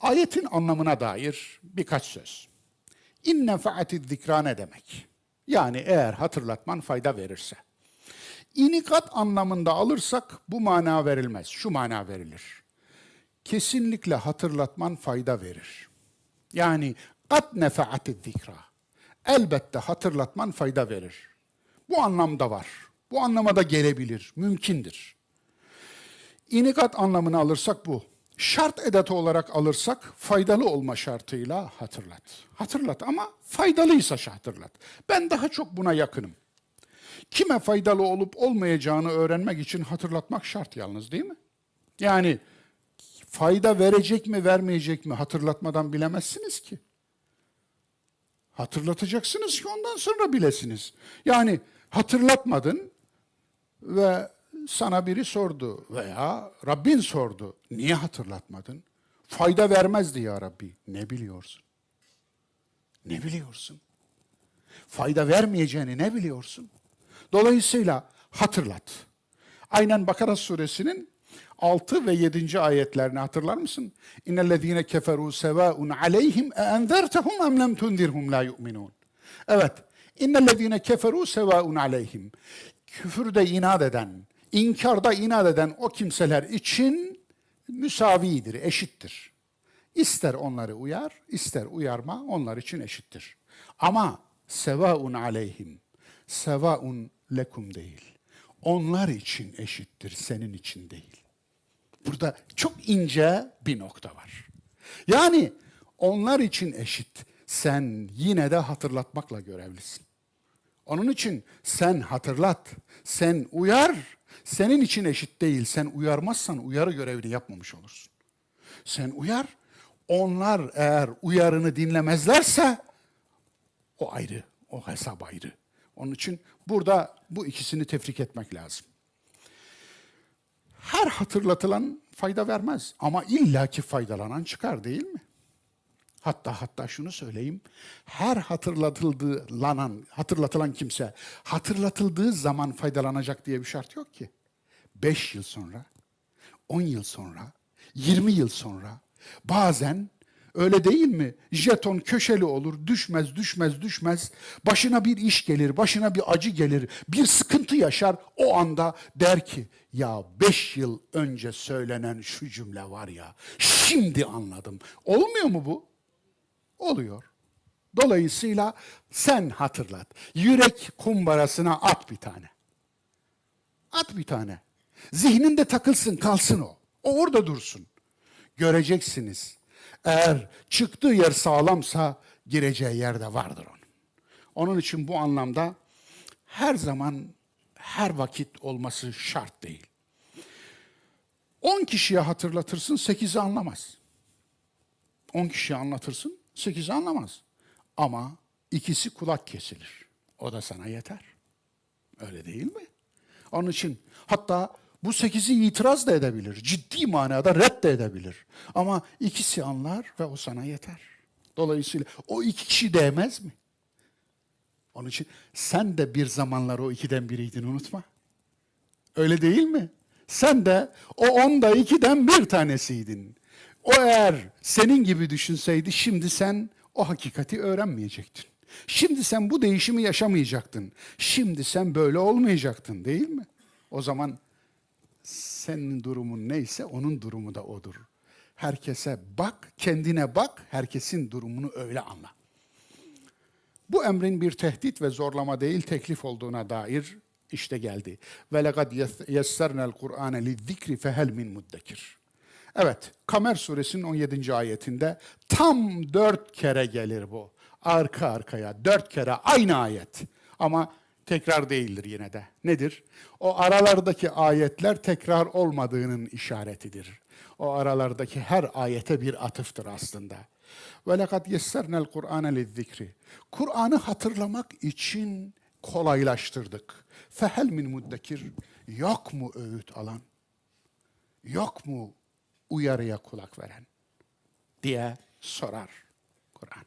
Ayetin anlamına dair birkaç söz. İnne faati zikra ne demek? Yani eğer hatırlatman fayda verirse. İnikat anlamında alırsak bu mana verilmez. Şu mana verilir. Kesinlikle hatırlatman fayda verir. Yani kat nefaati zikra. Elbette hatırlatman fayda verir. Bu anlamda var. Bu anlama da gelebilir, mümkündür. İnikat anlamını alırsak bu. Şart edatı olarak alırsak faydalı olma şartıyla hatırlat. Hatırlat ama faydalıysa hatırlat. Ben daha çok buna yakınım. Kime faydalı olup olmayacağını öğrenmek için hatırlatmak şart yalnız değil mi? Yani fayda verecek mi vermeyecek mi hatırlatmadan bilemezsiniz ki. Hatırlatacaksınız ki ondan sonra bilesiniz. Yani hatırlatmadın ve sana biri sordu veya Rabbin sordu. Niye hatırlatmadın? Fayda vermezdi ya Rabbi. Ne biliyorsun? Ne biliyorsun? Fayda vermeyeceğini ne biliyorsun? Dolayısıyla hatırlat. Aynen Bakara suresinin 6 ve 7. ayetlerini hatırlar mısın? İnnellezîne keferû sevâun aleyhim e enzertehum em lem tunzirhum la yu'minun. Evet. İnnellezîne keferû sevâun aleyhim. Küfürde inat eden, inkarda inat eden o kimseler için müsavidir, eşittir. İster onları uyar, ister uyarma onlar için eşittir. Ama sevaun aleyhim, sevaun lekum değil. Onlar için eşittir, senin için değil. Burada çok ince bir nokta var. Yani onlar için eşit. Sen yine de hatırlatmakla görevlisin. Onun için sen hatırlat, sen uyar, senin için eşit değil. Sen uyarmazsan uyarı görevini yapmamış olursun. Sen uyar, onlar eğer uyarını dinlemezlerse o ayrı, o hesap ayrı. Onun için burada bu ikisini tefrik etmek lazım. Her hatırlatılan fayda vermez ama illaki faydalanan çıkar değil mi? Hatta hatta şunu söyleyeyim. Her hatırlatıldığı lanan, hatırlatılan kimse hatırlatıldığı zaman faydalanacak diye bir şart yok ki. Beş yıl sonra, on yıl sonra, yirmi yıl sonra bazen öyle değil mi? Jeton köşeli olur, düşmez, düşmez, düşmez. Başına bir iş gelir, başına bir acı gelir, bir sıkıntı yaşar. O anda der ki, ya beş yıl önce söylenen şu cümle var ya, şimdi anladım. Olmuyor mu bu? Oluyor. Dolayısıyla sen hatırlat. Yürek kumbarasına at bir tane. At bir tane. Zihninde takılsın, kalsın o. O orada dursun. Göreceksiniz. Eğer çıktığı yer sağlamsa gireceği yerde vardır onun. Onun için bu anlamda her zaman her vakit olması şart değil. 10 kişiye hatırlatırsın, 8'i anlamaz. 10 kişiye anlatırsın, 8'i anlamaz. Ama ikisi kulak kesilir. O da sana yeter. Öyle değil mi? Onun için hatta bu sekizi itiraz da edebilir. Ciddi manada red de edebilir. Ama ikisi anlar ve o sana yeter. Dolayısıyla o iki kişi değmez mi? Onun için sen de bir zamanlar o ikiden biriydin unutma. Öyle değil mi? Sen de o onda ikiden bir tanesiydin. O eğer senin gibi düşünseydi şimdi sen o hakikati öğrenmeyecektin. Şimdi sen bu değişimi yaşamayacaktın. Şimdi sen böyle olmayacaktın değil mi? O zaman senin durumun neyse onun durumu da odur. Herkese bak, kendine bak, herkesin durumunu öyle anla. Bu emrin bir tehdit ve zorlama değil teklif olduğuna dair işte geldi. Ve lekad yessernel Kur'ane lizzikri fehel min muddekir. Evet, Kamer suresinin 17. ayetinde tam dört kere gelir bu. Arka arkaya dört kere aynı ayet. Ama tekrar değildir yine de. Nedir? O aralardaki ayetler tekrar olmadığının işaretidir. O aralardaki her ayete bir atıftır aslında. Ve lekad yessernel Kur'ane lizzikri. Kur'an'ı hatırlamak için kolaylaştırdık. Fehel min muddekir. Yok mu öğüt alan? Yok mu uyarıya kulak veren? diye sorar Kur'an.